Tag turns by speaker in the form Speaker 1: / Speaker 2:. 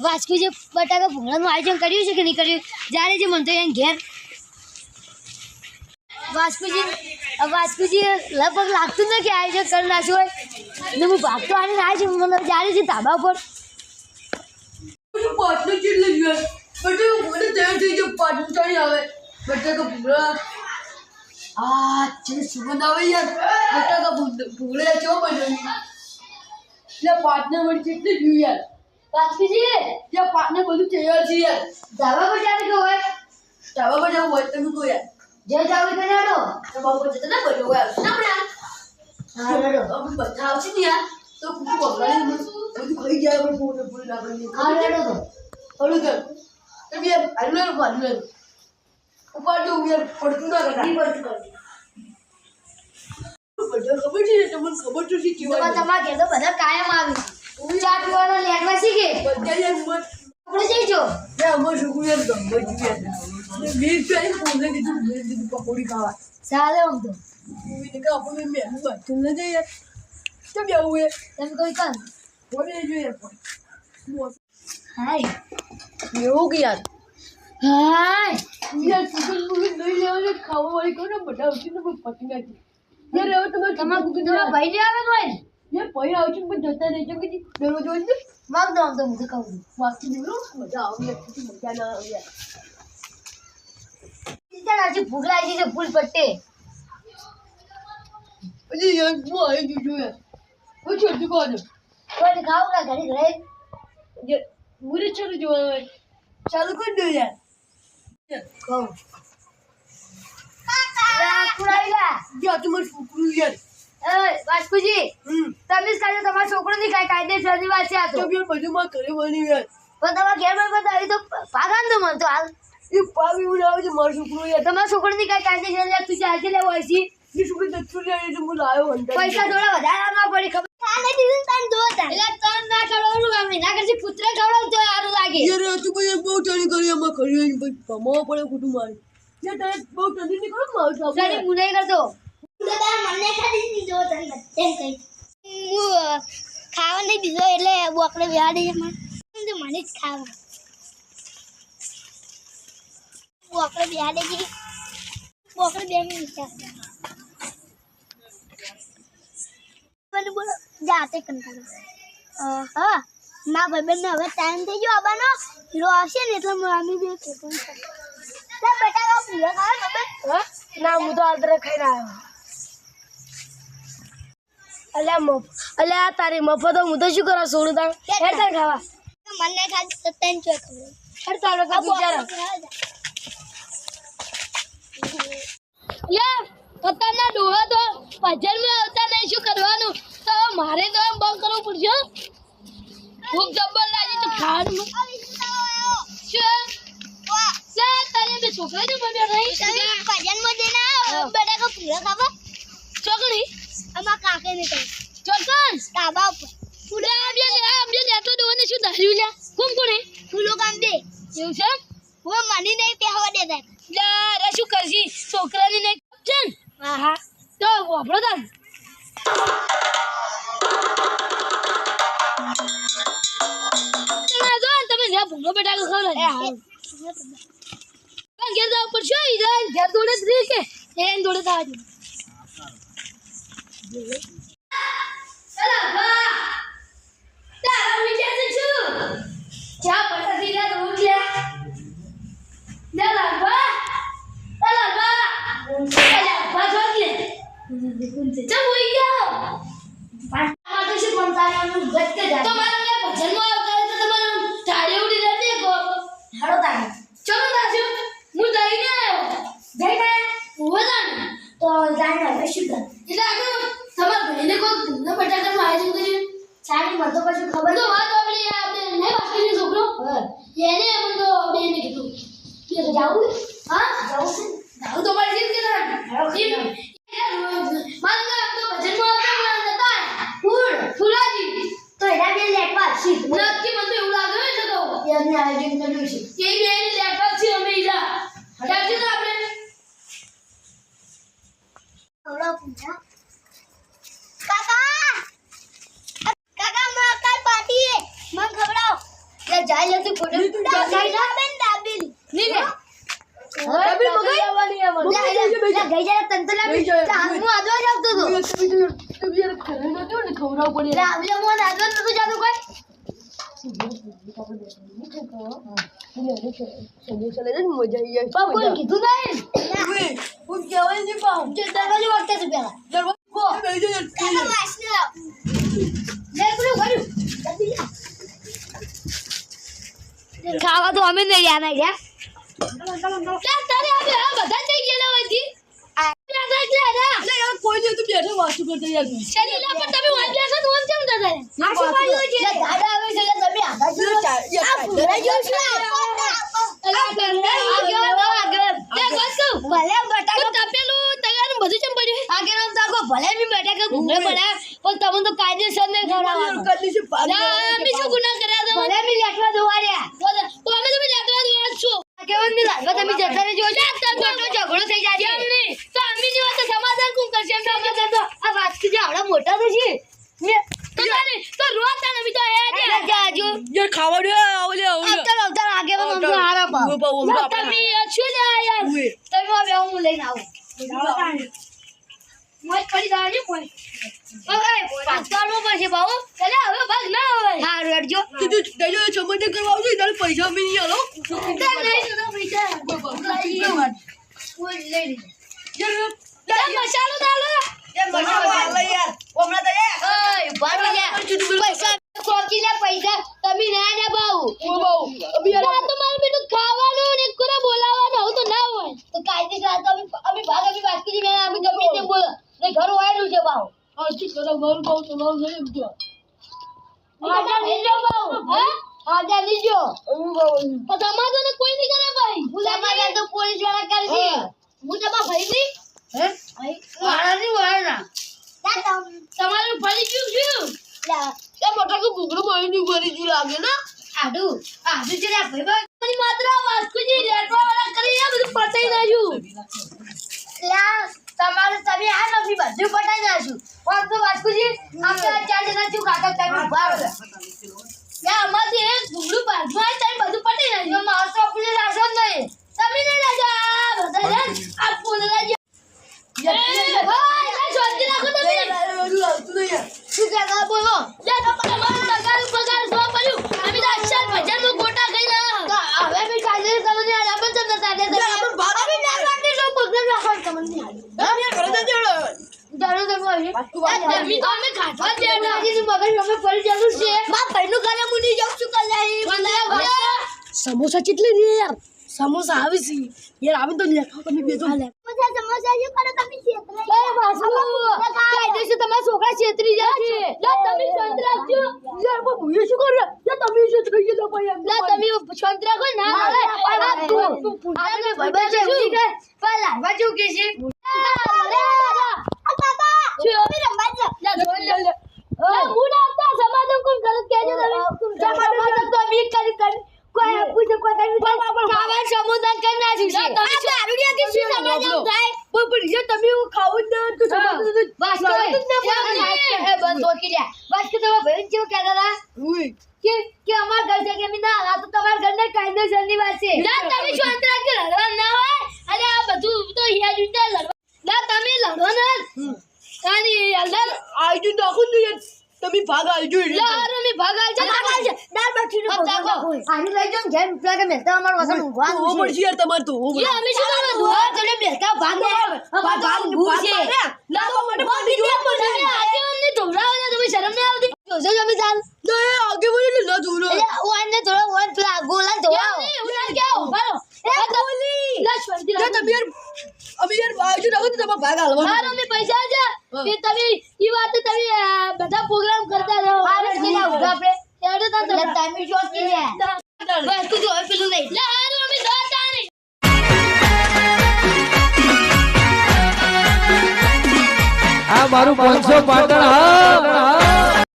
Speaker 1: વાસ્કુજી બટાકા ભૂંગળાનું આયોજન કર્યું છે કે નહીં કર્યું? જ્યારે જે મને તો એને ઘેર વાસ્કુજી વાસ્કુજી લગભગ લાગતું જ નથી આયોજન કરી નાખ્યું હોય ને હું ભાગતો આવીને આવ્યો છું, મને જ્યારે છે ધાબા પર
Speaker 2: પાટલું કેટલું જોઈએ બટાકા ભૂંગળા તૈયાર થઈ જાય પાટલું ચાલી આવે બટાકા ભૂંગળા આ છે સુગંધ આવે યાર બટાકા ભૂંગ- ભૂંગળા ચો બનાવી? એટલે પાટને વળી કેટલું જોઈએ યાર.
Speaker 1: વાસ્કુજી
Speaker 2: ત્યાં પાટને બધું તૈયાર છે યાર.
Speaker 1: ધાબા પર ચાલે કે હોય?
Speaker 2: ધાબા પર જવું હોય તમે કહો યાર.
Speaker 1: જે જાવ કે નાડો તો
Speaker 2: ધાબા પર જતા ના બધું હોય. આવશે ને આપણે
Speaker 1: હા
Speaker 2: બધા આવશે ને યાર? તો કુકુ બગડાડી બધું ખાઈ જાય આપણે ફોન ફોન આપણે
Speaker 1: હા રેડો તો.
Speaker 2: હળું કર તમે યાર? હાલું લે હાલું લે ઉપાડ જો યાર પડતું ના
Speaker 1: નહીં પડતું કરતી.
Speaker 2: બધા ખબર છે ને તમને ખબર તો છે કેવા
Speaker 1: પણ તમારા ઘેર તો બધા કાયમ આવી ચા પીવાનો લેટવા શીખે આપણે જઈ જો.
Speaker 2: લે અમાર છોકરું યાર ગમે જ યાર વીસ કીધું મેં કીધું પકોડી ખાવા.
Speaker 1: ચાલે આમ તો.
Speaker 2: આપણે જઈએ યાર તો બે એ
Speaker 1: તમે કોઈ કર.
Speaker 2: બોલે જો યાર
Speaker 1: હાય.
Speaker 2: એવું કે યાર?
Speaker 1: હાય.
Speaker 2: યાર ચિકન મૂવી લઈ લેવાને ખાવા વાળી કોને બધા આવશે ને પણ પતી નાખી. યાર હવે તમારે
Speaker 1: તમારા ભાઈ આવે હોય ને
Speaker 2: યાર ભાઈ આવશે પણ જતા રહેજો કે દરરોજ હોય ને
Speaker 1: વાગ દો આમ તો હું તો કહું છું
Speaker 2: વાંચી દેવું મજા આવે યાર પછી મજા ના આવે યાર.
Speaker 1: ચાલ આજે ભૂખ લાગી છે ફૂલ પટ્ટે.
Speaker 2: પછી યાર હું આવી ગયું છું યાર. હું છોટું કોણ
Speaker 1: કોઈ ખાવ કા ઘરે ઘરે.
Speaker 2: યાર મુરે ચાલુ જોવાનું હોય. ચાલુ કરી દો યાર. યાર તમારું છોકરું યાર.
Speaker 1: વાસ્કુજી
Speaker 2: હમ.
Speaker 1: તમે જ કાઢો તમારા છોકરો ની કાંઈ કાયદેસરની વાત છે આ તો
Speaker 2: બધું માં ઘરે બની યાર
Speaker 1: પણ તમારા ઘેરમાં બધા આવી તો પાગાન દો મન તો હાલ.
Speaker 2: એ પાવી ઉડે આવે છે મારું છોકરું યાર.
Speaker 1: તમારા છોકરો ની કાંઈ કાયદેસર લે તું ચાલતી લેવો છે?
Speaker 2: એ છોકરી દત્તુ લે એટલે હું લાવ્યો
Speaker 1: પૈસા થોડા વધારે ના પડી ખબર? તાને દીધું તાને દો તાને એટલે તન ના ખવડાવવાનું કામ ના કરશે પુત્ર ખવડાવ તો સારું લાગે.
Speaker 2: યાર તું પછી બહુ ટણી કરી આમાં કરી ભાઈ કમાવા પડે કુટુંબ મારે. યાર તને બહુ ટણી નહીં કરો મારું
Speaker 1: સારી મુનાઈ કરતો
Speaker 3: મને દીધો તને હું ખાવા નહીં દીધો એટલે બોકડે બિહાડી છે મને. મને જ ખાવા બોકડે બિહાડી ગઈ. બોકડે બે મિનિટ મને બોલો જાતે કંટાળો. હા ના ભાઈબંધ હવે ટાઈમ થઈ ગયો આબાનો. હીરો આવશે ને એટલે મમ્મી બે કે બેટા ખાવા
Speaker 1: ના હું તો આદરે ખાઈને આવ્યો. અલ્યા મફ અલ્યા તારી મફત હું તો શું કરો? સોડું તાણ. હેડ તાણ ખાવા.
Speaker 3: મને ખાલી તો ચો ખબર
Speaker 1: હેડ તાણ લોકો બિચારા યાર પોતાના ડોહા તો ભજનમાં આવતા નહીં શું કરવાનું? તો મારે તો એમ બંધ કરવું પડશે. ભૂખ જબ્બર લાગી તો ખાવાનું. શું? લે બે છોકરા જો બબ્યા નહીં?
Speaker 3: જઈને પૂરા ખાવા.
Speaker 1: ચોકડી?
Speaker 3: અમારા કાકે ને ઉપર.
Speaker 1: લે આમ જે લે આમ જે લેતો શું ધાર્યું લે? કોણ કોણે
Speaker 3: ફૂલો કામ દે
Speaker 1: એવું છે?
Speaker 3: હું મને નહીં પહેવા દેતા
Speaker 1: લે અરે શું કરજી? છોકરાને નહીં ચલ
Speaker 3: હા હા
Speaker 1: તો વાપરો તાર. તમે જ્યાં ભૂંગો બટાકો ખાવ ને ઘેર જવા પડશે ઘેર દોડે કે? એને દોડે થવા દે. ચા પટાકી લે રોજ લે લે લાગવા લે લાગવા લે લાગવા જો કે ચા હોઈ ગયો પાટા માટે શું પણ તારે ગટકે જા તો મારે લે ભજનમાં આવતા તો તમારે ટાળે ઉડી રહેતી કો હાડો તારે ચલો તાજો હું દઈને આવ્યો જઈને હું જાણ તો જાણે હવે શું કર એટલે આગળ તમારા ભાઈને કોઈ ધંધો બટાકાનું આયોજન કર્યું ચાલી મને તો પછી ખબર તો વાત આપણે આપણે નહીં બાસ્કેટનો છોકરો એને પણ તો આપણે એને કીધું કે જાવું હા? જાવું જાવું તો પડશે કે તારે મારું નામ તો ભજનમાં આવતા પણ નતા ફૂલ ફૂલાજી તો એના બે લેટવા છે નક્કી મને તો એવું લાગે છે તો એમને આયોજન કર્યું છે એ બે લેટવા છે અમે ઈજા હટાવજો ને આપણે
Speaker 3: ખવડાવ પૂછા કાકા કાકા માં કાલ પાર્ટી હે મન ખવડાવ
Speaker 1: લે જા લાઈ લેતી ફોટો ડાબેલી બેન ડાબેલી
Speaker 4: નહીં લે
Speaker 2: તમે મગાઈ?
Speaker 1: લા લા લા ગઈ જાય તંત્ર લા
Speaker 2: ગઈ જાય.
Speaker 1: હું આદવા જ આવતો હતો
Speaker 2: તમે યાર ખરે નતો ને ખવડાવવું પડે
Speaker 1: લા આવલે મોન આદવા નતો જાતો કોઈ
Speaker 2: સમોસા લઈ જાય ને મજા આવી જાય
Speaker 1: પણ કોઈ કીધું નહીં
Speaker 2: ઉએ, હું કહેવાય નહીં પાઉં.
Speaker 1: જે દરવાજો વાગતા છે પેલા
Speaker 2: દરવાજો
Speaker 1: લે પેલું કર્યું જલ્દી લા ખાવા તો અમે નહીં ગયા
Speaker 4: લા, તારે હવે આ બધા થઈ ગયેલા હોયથી આ બેઠા જ લે લા.
Speaker 2: અલે યાર, કોઈ વાતું કરતો યાર.
Speaker 4: શરીર લા, પણ તમે વાંચ બેઠા તો આમ કેમ રહે?
Speaker 1: આ શું કર્યું છે દાદા આવે છે તમે આગળ જો આ પૂરા જો છે. ભલે બટાકા
Speaker 4: તો તપેલું તગારું બધું ચમ
Speaker 1: આગળ ભલે બી બટાકા ભૂંગળે બનાવ્યા પણ તમે તો કાયદેસર
Speaker 4: લા,
Speaker 2: લેવાનું.
Speaker 4: અમે શું કર્યા?
Speaker 1: ભલે બી લેટવા દોવાડ્યા
Speaker 4: બોલો, તો અમે તમે લેટવા દો છો
Speaker 1: નહીં લાગવા તમે જતા રહેજો મોટો ઝઘડો થઈ જાય
Speaker 4: કેમ
Speaker 1: છે
Speaker 4: નહીં? તો અમે ની વાત તો સમાધાન કોણ કરશે? એમ તો અમે તો-
Speaker 1: આ વાત જે આવડા મોટા તો છે ને
Speaker 4: તો તારે- તો રોજ તારે અમે તો હે જ.
Speaker 1: જાજો
Speaker 2: યાર, ખાવા દે, આવો લે, આવો લે.
Speaker 1: અવતાર અવતાર આગે પણ અમને હારા
Speaker 2: આપણે
Speaker 4: તમે શું યાર?
Speaker 1: તમે આ બે હું લઈને આવો
Speaker 4: મોજ પડી જાય છે કોઈ.
Speaker 1: પાછળમાં પડશે બાબુ
Speaker 4: ચાલે, હવે ભાગ ના હોય.
Speaker 1: હા રેડજો
Speaker 2: તું તું જજો સમાધાન કરવા આવજો, તારે પૈસા બી નહીં આલો.
Speaker 4: નહીં તો પૈસા.
Speaker 1: કોઈ લઈ લીધો
Speaker 4: મસાલો ડાલો.
Speaker 2: મસાલો યાર. હમણાં તો યાર.
Speaker 1: ઓય ભાઈ લે પૈસા કોકી લે પૈસા તમે ના ને બાઉ
Speaker 2: ઓ બાઉ, અભી યાર,
Speaker 4: આ તો મારું બેટું ખાવાનું ને કોને બોલાવવાનું આવું તો ના હોય
Speaker 1: તો કાયદેસર આ તો અમે અમે ભાગ અમે વાત કરી મેં અમે ગમે તે બોલો ને ઘર વાયરું છે બાઉ
Speaker 2: આ શું કરો, મારું બાઉ ચલાવ છે એમ તો.
Speaker 1: આજા લીજો બાઉ
Speaker 4: હે?
Speaker 1: આજા લીજો.
Speaker 2: હું
Speaker 4: તમારે તો ને કોઈ નહીં કરે ભાઈ.
Speaker 1: તમારે તો પોલીસવાળા કરશે
Speaker 2: હા.
Speaker 4: હું તમારા ભાઈ નહીં
Speaker 2: હે?
Speaker 1: વાળા ની વાળા
Speaker 4: તમારું ફરી ગયું શું
Speaker 2: એ બટાકો ભૂંગળું મારીને ભરી ગયું લાગે ને?
Speaker 1: આડુ. આડુ છે ભાઈ. ભાઈ
Speaker 4: માત્ર વાસ્કુજી લેટવા વાળા કરી બધું પટાઈ નાખ્યું.
Speaker 1: લ્યા તમારે તમે આ નથી બધું પટાઈ જશું. પણ તો વાસ્કુજી આપણે ચાર જણા છું કાકા તમે ઊભા રહો.
Speaker 4: યા અમારથી એક ભૂંગળું બાજુ આવે તારી બધું પટાઈ નાખ્યું
Speaker 1: મારો તો આપણે રાશો જ નહીં.
Speaker 4: તમે નહીં લાગ્યા આ બધા છે ને, આ પોદરા જે એ, ભાઈ, આ શાંતિ રાખો તમે
Speaker 1: શું કહેતા બોલો
Speaker 4: યા, તમારું પગાર પગાર શું પડ્યું અમે તો અક્ષર ભજનનું ગોટા ખાઈ રહ્યા
Speaker 1: તો હવે બી કાલે તમને આ લાભ તમને તાલે તમે
Speaker 2: યાર, આપણે ભાગ
Speaker 1: અમે ના કાઢી લો પગને રાખો તમને નહીં તમે
Speaker 4: તમે
Speaker 1: મગજ અમે ફરી છે. ભાઈનું ઘરે જાઉં છું
Speaker 2: સમોસા કેટલી રે યાર. સમોસા આવી છે. યાર આવી તો લેખા તમે બેજો
Speaker 1: સમોસા સમોસા શું કરો તમે? છેતરાઈ
Speaker 4: એ વાસુ,
Speaker 1: કાયદેસર તમારા છોકરા છેતરી જાય છે.
Speaker 4: લા, તમે શાંત રાખજો.
Speaker 2: યાર પણ ભૂએ શું કરે? યાર તમે શું ગયો ભાઈ
Speaker 4: લા, તમે શાંત રાખો ના.
Speaker 1: હા,
Speaker 4: આવે.
Speaker 1: હા,
Speaker 4: આ તું-
Speaker 1: આ
Speaker 4: તું-
Speaker 1: તો ભાઈ છે ઉડી ગઈ પહેલા કે છે?
Speaker 4: હું. ના કોણ કહેજો તમે.
Speaker 1: સમાધાન તો અમે કરી કરી. કોઈ આપું છે કોઈ કરી ખાવા સમુદાન કરી નાખ્યું છે.
Speaker 4: લા, તમે
Speaker 1: આ દારૂડિયાથી શું સમાધાન થાય?
Speaker 2: પણ પણ યાર તમે એવું ખાવું જ ના તો
Speaker 1: બસ તો
Speaker 2: ના.
Speaker 1: એ બંધ લે. બસ કે તમારા ભાઈ કેવું કહેતા હતા? કે કે અમાર ઘર છે કે અમે ના? તો તમારા ઘરને કાયદેસરની વાત છે
Speaker 4: લા, તમે શાંત રાખજો, લડવાનું ના હોય. અરે આ બધું તો હિયા જુદા લડવા. લા, તમે લડો ને. અને અંદર
Speaker 2: આઈજો નાખો ને યાર તમે ભાગ આઈજો એટલે
Speaker 4: લા, હારું, અમે ભાગ આલજો ને.
Speaker 1: અમાર છે દાળ બાટી નો
Speaker 4: હા, તાકો.
Speaker 1: આની લઈ જાઓ ને ઘેર ઉપલા કે મેલતા અમાર વગર
Speaker 2: તો
Speaker 1: ઊંઘવાનું છે
Speaker 2: યાર તમાર તો હોવું
Speaker 4: યા, અમે શું કરવા દો?
Speaker 1: હા, તમે મેલતા ભાગ લે અમાર તો
Speaker 2: ભાગ-
Speaker 1: ઊંઘવું
Speaker 2: ભાગ
Speaker 1: છે
Speaker 2: મારે. લાવવા માટે પાણી
Speaker 4: તમે
Speaker 2: જોવા પડે.
Speaker 4: આગેવાનને ધોવડાવો ને, તમે શરમ નહીં આવતી?
Speaker 1: જોજો તમે ચાલ
Speaker 2: તો એ આગે બોલે ને ના જોરો.
Speaker 1: એ ઓન ને થોડો ઓન પેલા ગોલા
Speaker 4: નહીં, હું ના કહું. ઊભા
Speaker 1: એ ગોલી
Speaker 4: લા, શાંતિ
Speaker 2: યાર, તમે યાર અમે યાર બાજુ નાખો તો તમારે ભાગ હાલવાનો.
Speaker 4: હાર અમે પૈસા આલજો. તે તમે ઈ વાત તમે આ, બધા પ્રોગ્રામ કરતા રહો
Speaker 1: હારે ઊભા આપણે
Speaker 4: ત્યારે તો
Speaker 1: ટાઈમે કરી લે બસ તું જો પેલું નહીં
Speaker 4: લા, હારું, અમે દોડતા નહીં.
Speaker 5: આ મારું પાંચસો પાટણ હા.